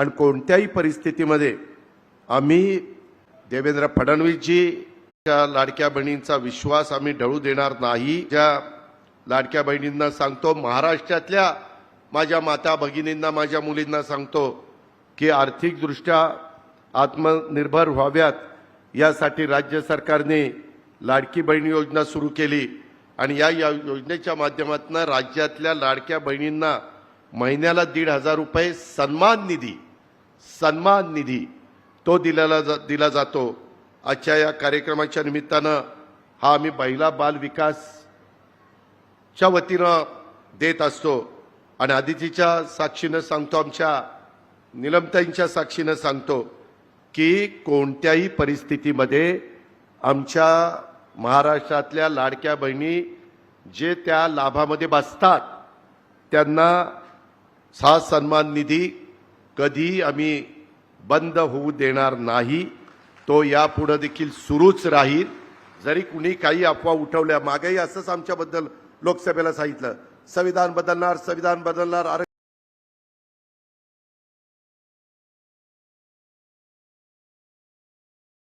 आणि कोणत्याही परिस्थितीमध्ये आम्ही देवेंद्र फडणवीसजीच्या लाडक्या बहिणींचा विश्वास आम्ही ढळू देणार नाही. ज्या लाडक्या बहिणींना सांगतो महाराष्ट्रातल्या माझ्या माता भगिनींना माझ्या मुलींना सांगतो की आर्थिकदृष्ट्या आत्मनिर्भर व्हाव्यात. यासाठी राज्य सरकारने लाडकी बहीण योजना सुरू केली आणि या या योजनेच्या माध्यमातून राज्यातल्या लाडक्या बहिणींना महिन्याला दीड हजार रुपये सन्मान निधी सन्मान निधी तो दिलेला जा दिला जातो. आजच्या या कार्यक्रमाच्या निमित्तानं हा आम्ही महिला बाल विकासच्या वतीनं देत असतो. आणि आदितीच्या साक्षीनं सांगतो आमच्या निलमताईंच्या साक्षीनं सांगतो की कोणत्याही परिस्थितीमध्ये आमच्या महाराष्ट्रातल्या लाडक्या बहिणी जे त्या लाभामध्ये बसतात त्यांना हा सन्मान निधी कधी आम्ही बंद होऊ देणार नाही. तो यापुढे देखील सुरूच राहील. जरी कुणी काही अफवा उठवल्या मागेही असंच आमच्याबद्दल लोकसभेला सांगितलं. संविधान बदलणार संविधान बदलणार